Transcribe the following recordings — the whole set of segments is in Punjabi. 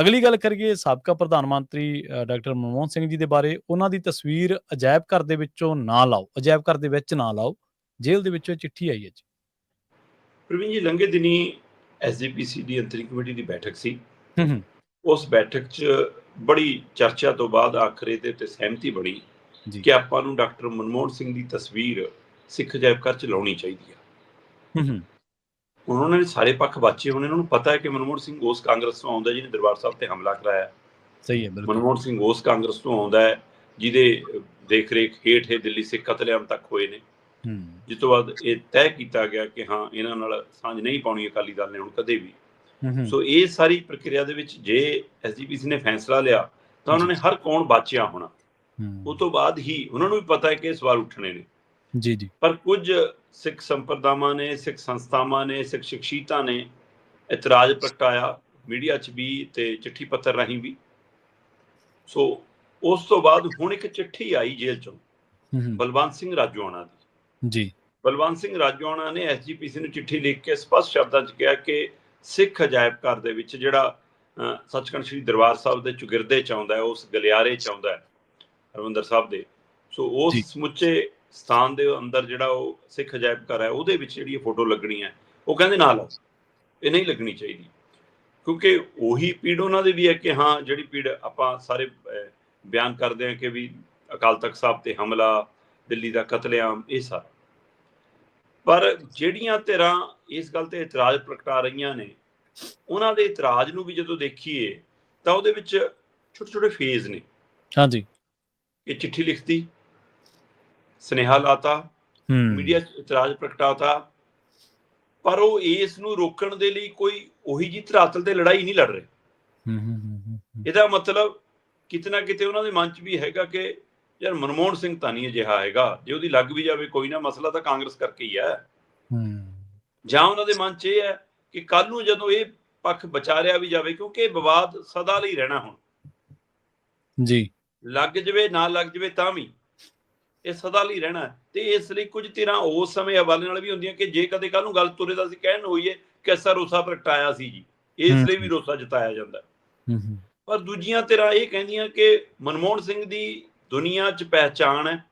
ਅਗਲੀ ਗੱਲ ਕਰੀਏ ਸਾਬਕਾ ਪ੍ਰਧਾਨ ਮੰਤਰੀ ਡਾਕਟਰ ਮਨਮੋਹਨ ਸਿੰਘ ਜੀ ਦੇ ਬਾਰੇ ਉਹਨਾਂ ਦੀ ਤਸਵੀਰ ਅਜਾਇਬ ਘਰ ਦੇ ਵਿੱਚੋਂ ਨਾ ਲਾਓ ਅਜਾਇਬ ਘਰ ਦੇ ਵਿੱਚ ਨਾ ਲਾਓ ਜੇਲ੍ਹ ਦੇ ਵਿੱਚੋਂ ਚਿੱਠੀ ਆਈ ਹੈ ਜੀ। ਪ੍ਰਵੀਨ ਜੀ ਲੰਘੇ ਦਿਨੀ ਐਸਜੀਪੀਸੀ ਦੀ ਅੰਤਰਿਮ ਕਮੇਟੀ ਦੀ ਬੈਠਕ ਸੀ। ਉਸ ਬੈਠਕ 'ਚ ਬੜੀ ਚਰਚਾ ਤੋਂ ਬਾਅਦ ਆਖਰੇ ਤੇ ਤੇ ਸਹਿਮਤੀ ਬਣੀ ਜੀ। ਕਿ ਆਪਾਂ ਨੂੰ ਡਾਕਟਰ ਮਨਮੋਹਨ ਸਿੰਘ ਦੀ ਤਸਵੀਰ ਸਿੱਖ ਅਜਾਇਬ ਘਰ 'ਚ ਲਾਉਣੀ ਚਾਹੀਦੀ ਆ। ਹੂੰ ਹੂੰ। ਹੁਣ ਉਹਨਾਂ ਨੇ ਸਾਰੇ ਪੱਖ ਬਾਚੇ ਹੋਣੇ ਉਹਨਾਂ ਨੂੰ ਪਤਾ ਹੈ ਕਿ ਮਨਮੋਹਨ ਸਿੰਘ ਉਸ ਕਾਂਗਰਸ ਤੋਂ ਆਉਂਦਾ ਜਿਹਨੇ ਦਰਬਾਰ ਸਾਹਿਬ ਤੇ ਹਮਲਾ ਕਰਾਇਆ। ਸਹੀ ਹੈ ਬਿਲਕੁਲ। ਮਨਮੋਹਨ ਸਿੰਘ ਉਸ ਕਾਂਗਰਸ ਤੋਂ ਆਉਂਦਾ ਹੈ ਜਿਹਦੇ ਦੇਖ ਰੇਖ ਹੇਠ ਇਹ ਦਿੱਲੀ ਸਿੱਖ ਕਤਲੇਆਮ ਤੱਕ ਹੋਏ ਨੇ। ਹੂੰ। ਜਿਸ ਤੋਂ ਬਾਅਦ ਇਹ ਤੈਅ ਕੀਤਾ ਗਿਆ ਕਿ ਹਾਂ ਇਹਨਾਂ ਨਾਲ ਸਾਂਝ ਨਹੀਂ ਪਾਉਣੀ ਅਕਾਲੀ ਦਲ ਨੇ ਹੁਣ ਕਦੇ ਵੀ। ਹੂੰ ਹੂੰ। ਸੋ ਇਹ ਸਾਰੀ ਪ੍ਰਕਿਰਿਆ ਦੇ ਵਿੱਚ ਜੇ ਐਸਜੀਪੀਸੀ ਨੇ ਫੈਸਲਾ ਲਿਆ ਤਾਂ ਉਹਨਾਂ ਨੇ ਹਰ ਕੌਣ ਬਾਚਿਆ ਹੋਣਾ। ਹੂੰ। ਉਸ ਤੋਂ ਬਾਅਦ ਹੀ ਉਹਨਾਂ ਨੂੰ ਵੀ ਪਤਾ ਹੈ ਕਿ ਇਹ ਸਵਾਲ ਉੱਠਣੇ ਨੇ। ਜੀ ਜੀ। ਪਰ ਕੁਝ ਸਿੱਖ ਸੰਪਰਦਾਵਾਂ ਨੇ ਸਿੱਖ ਸੰਸਥਾਵਾਂ ਨੇ ਸਿੱਖ ਸ਼ਖਸੀਅਤਾਂ ਨੇ ਇਤਰਾਜ਼ ਪ੍ਰਗਟਾਇਆ ਮੀਡੀਆ 'ਚ ਵੀ ਤੇ ਚਿੱਠੀ ਪੱਤਰ ਰਾਹੀਂ ਵੀ। ਸੋ ਉਸ ਤੋਂ ਬਾਅਦ ਹੁਣ ਇੱਕ ਚਿੱਠੀ ਆਈ ਜੇਲ੍ਹ 'ਚੋਂ। ਬਲਵੰਤ ਸਿੰਘ ਰਾਜੋਆਣਾ ਦੀ। ਜੀ। ਬਲਵੰਤ ਸਿੰਘ ਰਾਜੋਆਣਾ ਨੇ ਐਸਜੀਪੀਸੀ ਨੂੰ ਚਿੱਠੀ ਲਿਖ ਕੇ ਸਪਸ਼ਟ ਸ਼ਬਦਾਂ 'ਚ ਕਿਹਾ ਕਿ ਸਿੱਖ ਅਜਾਇਬ ਘਰ ਦੇ ਵਿੱਚ ਜਿਹੜਾ ਸੱਚਖੰਡ ਸ੍ਰੀ ਦਰਬਾਰ ਸਾਹਿਬ ਦੇ ਚੁਗਿਰਦੇ ਚ ਆਉਂਦਾ ਹੈ ਉਸ ਗਲਿਆਰੇ ਚ ਆਉਂਦਾ ਹੈ ਹਰਮੰਦਰ ਸਾਹਿਬ ਦੇ। ਸੋ ਉਸ। ਸਮੁੱਚੇ ਸਥਾਨ ਦੇ ਅੰਦਰ ਜਿਹੜਾ ਉਹ ਸਿੱਖ ਅਜਾਇਬ ਘਰ ਹੈ ਉਹਦੇ ਵਿੱਚ ਜਿਹੜੀ ਇਹ ਫੋਟੋ ਲੱਗਣੀ ਹੈ ਉਹ ਕਹਿੰਦੇ ਨਾ ਲਾਓ ਇਹ ਨਹੀਂ ਲੱਗਣੀ ਚਾਹੀਦੀ। ਕਿਉਂਕਿ ਉਹੀ ਪੀੜ ਉਹਨਾਂ ਦੀ ਵੀ ਹੈ ਕਿ ਹਾਂ ਜਿਹੜੀ ਪੀੜ ਆਪਾਂ ਸਾਰੇ ਬਿਆਨ ਕਰਦੇ ਹਾਂ ਕਿ ਵੀ ਅਕਾਲ ਤਖਤ ਸਾਹਿਬ ਤੇ ਹਮਲਾ ਦਿੱਲੀ ਦਾ ਕਤਲੇਆਮ ਇਹ ਸਾਰਾ। ਪਰ ਜਿਹੜੀਆਂ ਧਿਰਾਂ ਇਸ ਗੱਲ ਤੇ ਇਤਰਾਜ਼ ਪ੍ਰਗਟਾ ਰਹੀਆਂ ਨੇ ਉਹਨਾਂ ਦੇ ਇਤਰਾਜ਼ ਨੂੰ ਵੀ ਜਦੋਂ ਦੇਖੀਏ ਤਾਂ ਉਹਦੇ ਵਿੱਚ ਛੋਟੇ ਛੋਟੇ ਫੇਜ਼ ਨੇ। ਹਾਂਜੀ। ਇਹ ਚਿੱਠੀ ਲਿਖਤੀ ਸੁਨੇਹਾ ਲਾਤਾ ਮੀਡੀਆ 'ਚ ਇਤਰਾਜ਼ ਪ੍ਰਗਟਾਤਾ। ਪਰ ਉਹ ਇਸ ਨੂੰ ਰੋਕਣ ਦੇ ਲਈ ਕੋਈ ਉਹੀ ਜੀ ਧਰਾਤਲ ਤੇ ਲੜਾਈ ਨਹੀਂ ਲੜ ਰਹੇ। ਇਹਦਾ ਮਤਲਬ ਕਿਤੇ ਨਾ ਕਿਤੇ ਉਹਨਾਂ ਦੇ ਮਨ 'ਚ ਵੀ ਹੈਗਾ ਕਿ ਯਾਰ ਮਨਮੋਹਨ ਸਿੰਘ ਤਾਂ ਨਹੀਂ ਅਜਿਹਾ ਹੈਗਾ। ਜੇ ਉਹਦੀ ਲੱਗ ਵੀ ਜਾਵੇ ਕੋਈ ਨਾ ਮਸਲਾ ਤਾਂ ਕਾਂਗਰਸ ਕਰਕੇ ਹੀ ਹੈ। ਹੂੰ। ਜਾਂ ਉਹਨਾਂ ਦੇ ਮਨ 'ਚ ਇਹ ਹੈ ਕਿ ਕੱਲ ਨੂੰ ਜਦੋਂ ਇਹ ਪੱਖ ਵਿਚਾਰਿਆ ਵੀ ਜਾਵੇ ਕਿਉਂਕਿ ਇਹ ਵਿਵਾਦ ਸਦਾ ਲਈ ਰਹਿਣਾ ਹੁਣ। ਜੀ। ਲੱਗ ਜਵੇ ਨਾ ਲੱਗ ਜਵੇ ਤਾਂ ਵੀ ਇਹ ਸਦਾ ਲਈ ਰਹਿਣਾ। ਤੇ ਇਸ ਲਈ ਕੁਝ ਧਿਰਾਂ ਉਸ ਸਮੇਂ ਹਵਾਲੇ ਨਾਲ ਵੀ ਹੁੰਦੀਆਂ ਕਿ ਜੇ ਕਦੇ ਕੱਲ ਨੂੰ ਗੱਲ ਤੁਰੇ ਤਾਂ ਅਸੀਂ ਕਹਿਣ ਹੋਈਏ ਕਿ ਅਸਾ ਰੋਸਾ ਪ੍ਰਗਟਾਇਆ ਸੀ ਜੀ ਇਸ। ਲਈ ਵੀ ਰੋਸਾ ਜਤਾਇਆ ਜਾਂਦਾ ਪਰ ਦੂਜੀਆਂ ਧਿਰਾਂ ਇਹ ਕਹਿੰਦੀਆਂ ਕਿ ਮਨਮੋਹਨ ਸਿੰਘ ਦੀ ਦੁਨੀਆ 'ਚ ਪਹਿਚਾਣ ਹੈ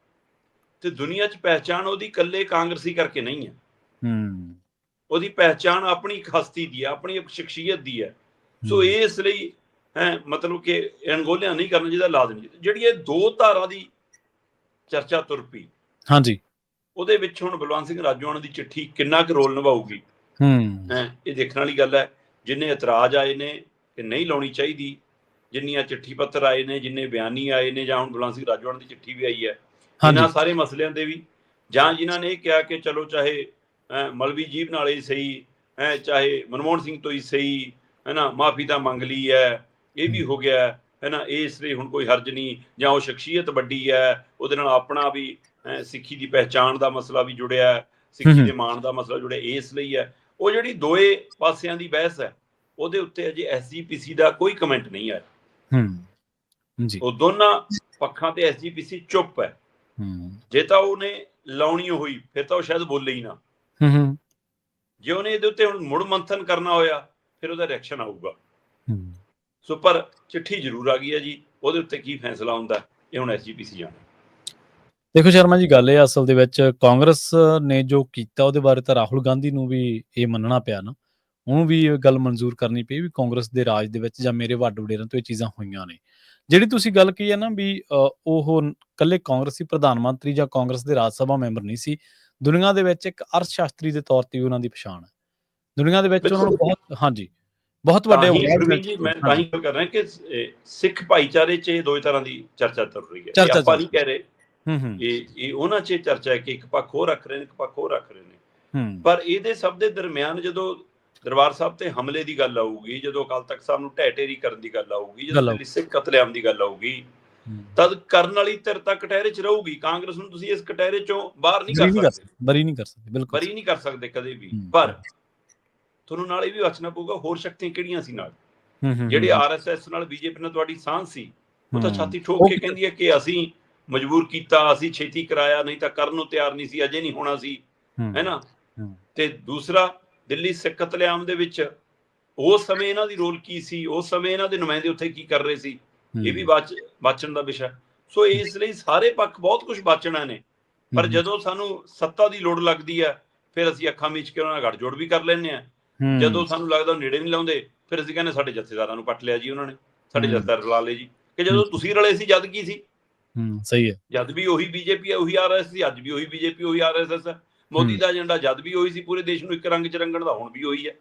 ਤੇ ਦੁਨੀਆ 'ਚ ਪਹਿਚਾਣ ਉਹਦੀ ਇਕੱਲੇ ਕਾਂਗਰਸੀ ਕਰਕੇ ਨਹੀਂ ਹੈ ਹੂੰ ਉਹਦੀ ਪਹਿਚਾਣ ਆਪਣੀ ਇੱਕ ਹਸਤੀ ਦੀ ਹੈ ਆਪਣੀ ਇੱਕ ਸ਼ਖਸੀਅਤ ਦੀ ਹੈ ਸੋ। ਇਸ ਲਈ ਹੈ ਮਤਲਬ ਕਿ ਅਣਗੋਲਿਆਂ ਨਹੀਂ ਕਰਨਾ ਜਿਹਦਾ ਲਾਜ਼ਮੀ ਜਿਹੜੀ ਇਹ ਦੋ ਧਾਰਾ ਦੀ ਚਰਚਾ ਤੁਰ ਪਈ। ਹਾਂਜੀ। ਉਹਦੇ ਵਿੱਚ ਹੁਣ ਬਲਵੰਤ ਸਿੰਘ ਰਾਜੋਆਣਾ ਦੀ ਚਿੱਠੀ ਕਿੰਨਾ ਕੁ ਰੋਲ ਨਿਭਾਊਗੀ? ਹੂੰ। ਹੈ ਇਹ ਦੇਖਣ ਵਾਲੀ ਗੱਲ ਹੈ ਜਿੰਨੇ ਇਤਰਾਜ਼ ਆਏ ਨੇ ਕਿ ਨਹੀਂ ਲਾਉਣੀ ਚਾਹੀਦੀ ਜਿੰਨੀਆਂ ਚਿੱਠੀ ਪੱਤਰ ਆਏ ਨੇ ਜਿੰਨੇ ਬਿਆਨੀ ਆਏ ਨੇ ਜਾਂ ਹੁਣ ਬਲਵੰਤ ਸਿੰਘ ਰਾਜੋਆਣਾ ਦੀ ਚਿੱਠੀ ਵੀ ਆਈ ਹੈ ਇਹਨਾਂ ਸਾਰੇ ਮਸਲਿਆਂ ਦੇ ਵੀ ਜਾਂ ਜਿਨ੍ਹਾਂ ਨੇ ਇਹ ਕਿਹਾ ਕਿ ਚਲੋ ਚਾਹੇ ਮਲਵੀ ਜੀਬ ਨਾਲ ਹੀ ਸਹੀ ਹੈ ਚਾਹੇ ਮਨਮੋਹਨ ਸਿੰਘ ਤੋਂ ਹੀ ਸਹੀ ਹੈ ਨਾ ਮਾਫੀ ਤਾਂ ਮੰਗ ਲਈ ਹੈ ਇਹ ਵੀ ਹੋ। ਗਿਆ ਹੈ, ਨਾ ਇਸ ਲਈ ਹੁਣ ਕੋਈ ਹਰਜ ਨਹੀਂ ਜਾਂ ਉਹ ਸ਼ਖਸੀਅਤ ਵੱਡੀ ਹੈ ਉਹਦੇ ਨਾਲ ਆਪਣਾ ਵੀ ਸਿੱਖੀ ਦੀ ਪਹਿਚਾਣ ਦਾ ਮਸਲਾ ਵੀ ਜੁੜਿਆ ਹੈ ਸਿੱਖੀ। ਦੇ ਮਾਣ ਦਾ ਮਸਲਾ ਜੁੜਿਆ ਇਸ ਲਈ ਹੈ। ਉਹ ਜਿਹੜੀ ਦੋਏ ਪਾਸਿਆਂ ਦੀ ਬਹਿਸ ਹੈ ਉਹਦੇ ਉੱਤੇ ਅਜੇ ਐਸਜੀਪੀਸੀ ਦਾ ਕੋਈ ਕਮੈਂਟ ਨਹੀਂ ਆਇਆ। ਹੂੰ ਜੀ। ਉਹ ਦੋਨਾਂ ਪੱਖਾਂ ਤੇ ਐਸਜੀਪੀਸੀ ਚੁੱਪ ਹੈ। ਹੂੰ ਜੇ ਤਾਂ ਉਹਨੇ ਲਾਉਣੀ ਹੋਈ ਫਿਰ ਤਾਂ ਉਹ ਸ਼ਾਇਦ ਬੋਲੇ ਹੀ ਨਾ। ਹੂੰ ਹੂੰ ਜੇ ਉਹਨੇ ਇਹਦੇ ਉੱਤੇ ਹੁਣ ਮੁੜ ਮੰਥਨ ਕਰਨਾ ਹੋਇਆ ਫਿਰ ਉਹਦਾ ਰਿਐਕਸ਼ਨ ਆਊਗਾ। ਹੂੰ ਸੋ ਪਰ ਚਿੱਠੀ ਜ਼ਰੂਰ ਆ ਗਈ ਹੈ ਜੀ ਉਹਦੇ ਉੱਤੇ ਕੀ ਫੈਸਲਾ ਹੁੰਦਾ ਇਹ ਹੁਣ ਐਸਜੀਪੀਸੀ ਜਾਣੇ ਦੇਖੋ ਸ਼ਰਮਾ ਜੀ ਗੱਲ ਇਹ ਅਸਲ ਦੇ ਵਿੱਚ ਕਾਂਗਰਸ ਨੇ ਜੋ ਕੀਤਾ ਉਹਦੇ ਬਾਰੇ ਤਾਂ ਰਾਹੁਲ ਗਾਂਧੀ ਨੂੰ ਵੀ ਇਹ ਮੰਨਣਾ ਪਿਆ ਨਾ। ਉਹਨੂੰ ਵੀ ਇਹ ਗੱਲ ਮਨਜ਼ੂਰ ਕਰਨੀ ਪਈ ਵੀ ਕਾਂਗਰਸ ਦੇ ਰਾਜ ਦੇ ਵਿੱਚ ਜਾਂ ਮੇਰੇ ਵੱਡ ਵਡੇਰਿਆਂ ਤੋਂ ਇਹ ਚੀਜ਼ਾਂ ਹੋਈਆਂ ਨੇ। ਜਿਹੜੀ ਤੁਸੀਂ ਗੱਲ ਕਹੀ ਹੈ ਨਾ ਵੀ ਉਹ ਇਕੱਲੇ ਕਾਂਗਰਸੀ ਪ੍ਰਧਾਨ ਮੰਤਰੀ ਜਾਂ ਕਾਂਗਰਸ ਦੇ ਰਾਜ ਸਭਾ ਮੈਂਬਰ ਨਹੀਂ ਸੀ ਦੁਨੀਆ ਦੇ ਵਿੱਚ ਇੱਕ ਅਰਥ ਸ਼ਾਸਤਰੀ ਦੇ ਤੌਰ ਤੇ ਉਹਨਾਂ ਦੀ ਪਛਾਣ ਹੈ। ਦੁਨੀਆ ਦੇ ਵਿੱਚ ਉਹਨਾਂ ਨੂੰ ਬਹੁਤ ਹਾਂਜੀ। ਬਹੁਤ ਵੱਡੇ ਗੁਰਮੀਤ ਜੀ ਮੈਂ। ਤਾਂ ਹੀ ਗੱਲ ਕਰ ਰਿਹਾ ਕਿ ਸਿੱਖ ਭਾਈਚਾਰੇ 'ਚ ਇਹ ਦੋ ਤਰ੍ਹਾਂ ਦੀ ਚਰਚਾ ਚੱਲ ਰਹੀ ਹੈ। ਆਪਾਂ ਨਹੀਂ ਕਹਿ ਰਹੇ ਹੂੰ ਹੂੰ। ਇਹ ਇਹ ਉਹਨਾਂ 'ਚ ਚਰਚਾ ਹੈ ਕਿ ਇੱਕ ਪੱਖ ਹੋਰ ਰੱਖ ਰਹੇ ਨੇ ਇੱਕ ਪੱਖ ਹੋਰ ਰੱਖ ਰਹੇ ਨੇ। ਪਰ ਇਹਦੇ ਸਭ ਦੇ ਦਰਮਿਆਨ ਜਦੋਂ ਦਰਬਾਰ ਸਾਹਿਬ ਤੇ ਹਮਲੇ ਦੀ ਗੱਲ ਆਊਗੀ ਜਦੋਂ ਅਕਾਲ ਤਖਤ ਸਾਹਿਬ ਨੂੰ ਢਹਿ ਢੇਰੀ ਕਰਨ ਦੀ ਗੱਲ ਆਊਗੀ ਜਦੋਂ ਸਿੱਖ ਕਤਲੇਆਮ ਦੀ ਗੱਲ ਆਊਗੀ। ਤਦ ਕਰਨ ਵਾਲੀ ਧਿਰ ਤਾਂ ਕਟਹਿਰੇ 'ਚ ਰਹੂਗੀ। ਕਾਂਗਰਸ ਨੂੰ ਤੁਸੀਂ ਇਸ ਕਟਹਿਰੇ 'ਚੋਂ ਬਾਹਰ ਨਹੀਂ ਕਰ ਸਕਦੇ। ਬਰੀ ਨਹੀਂ ਕਰ ਸਕਦੇ ਬਿਲਕੁਲ। ਬਰੀ ਨਹੀਂ ਕਰ ਸਕਦੇ ਕਦੇ ਵੀ। ਪਰ ਤੁਹਾਨੂੰ ਨਾਲ ਇਹ ਵੀ ਵਚਣਾ ਪਊਗਾ ਹੋਰ ਸ਼ਕਤੀਆਂ ਕਿਹੜੀਆਂ ਸੀ ਨਾਲ? ਜਿਹੜੇ। ਆਰਐਸਐਸ ਨਾਲ ਬੀਜੇਪੀ ਨਾਲ ਤੁਹਾਡੀ ਸਾਂਝ ਸੀ ਉਹ ਤਾਂ। ਛਾਤੀ ਠੋਕ ਕੇ ਕਹਿੰਦੀ ਹੈ ਕਿ ਅਸੀਂ ਮਜਬੂਰ ਕੀਤਾ ਅਸੀਂ ਛੇਤੀ ਕਰਾਇਆ ਨਹੀਂ ਤਾਂ ਕਰਨ ਨੂੰ ਤਿਆਰ ਨਹੀਂ ਸੀ ਅਜੇ ਨਹੀਂ ਹੋਣਾ ਸੀ ਹੂੰ। ਹੈ ਨਾ? ਹੂੰ। ਤੇ ਦੂਸਰਾ ਦਿੱਲੀ ਸਿੱਖ ਕਤਲੇਆਮ ਦੇ ਵਿੱਚ ਉਸ ਸਮੇਂ ਇਹਨਾਂ ਦੀ ਰੋਲ ਕੀ ਸੀ? ਉਸ ਸਮੇਂ ਇਹਨਾਂ ਦੇ ਨੁਮਾਇੰਦੇ ਉੱਥੇ ਕੀ ਕਰ ਰਹੇ ਸੀ? ਇਹ ਵੀ ਬਾਚ ਬਾਚਣ ਦਾ ਵਿਸ਼ਾ। ਸੋ ਇਸ ਲਈ ਸਾਰੇ ਪੱਖ ਬਹੁਤ ਕੁਝ ਬਾਚਣਾ ਨੇ। ਪਰ ਜਦੋਂ ਸਾਨੂੰ ਸੱਤਾ ਦੀ ਲੋੜ ਲੱਗਦੀ ਹੈ ਫਿਰ ਅਸੀਂ ਅੱਖਾਂ ਮੀਚ ਕੇ ਉਹਨਾਂ ਨਾਲ ਗੱਠਜੋੜ ਵੀ ਕਰ ਲੈਂਦੇ ਆ ਜਦੋਂ ਸਾਨੂੰ ਲੱਗਦਾ ਨੇੜੇ ਨਹੀਂ ਲਾਉਂਦੇ ਫਿਰ ਅਸੀਂ ਕਹਿੰਦੇ ਸਾਡੇ ਜਥੇਦਾਰਾਂ ਨੂੰ ਪੱਟ ਲਿਆ ਜੀ ਉਹਨਾਂ ਨੇ ਸਾਡੇ ਹੂੰ। ਜਥੇਦਾਰ ਰਲਾ ਲਏ ਜੀ। ਕਿ ਜਦੋਂ ਤੁਸੀਂ ਰਲੇ ਸੀ ਜਦ ਕੀ ਸੀ? ਹੂੰ ਸਹੀ ਹੈ। ਜਦ ਵੀ ਉਹੀ ਬੀਜੇਪੀ ਉਹੀ ਆਰਐਸ ਸੀ ਅੱਜ ਵੀ ਉਹੀ ਬੀਜੇਪੀ ਉਹੀ ਆਰਐਸਐਸ ਮੋਦੀ ਹੂੰ। ਦਾ ਏਜੰਡਾ ਜਦ ਵੀ ਉਹੀ ਸੀ ਪੂਰੇ ਦੇਸ਼ ਨੂੰ ਇੱਕ ਰੰਗ ਚ ਰੰਗਣ ਦਾ ਹੁਣ ਵੀ ਉਹੀ ਹੈ।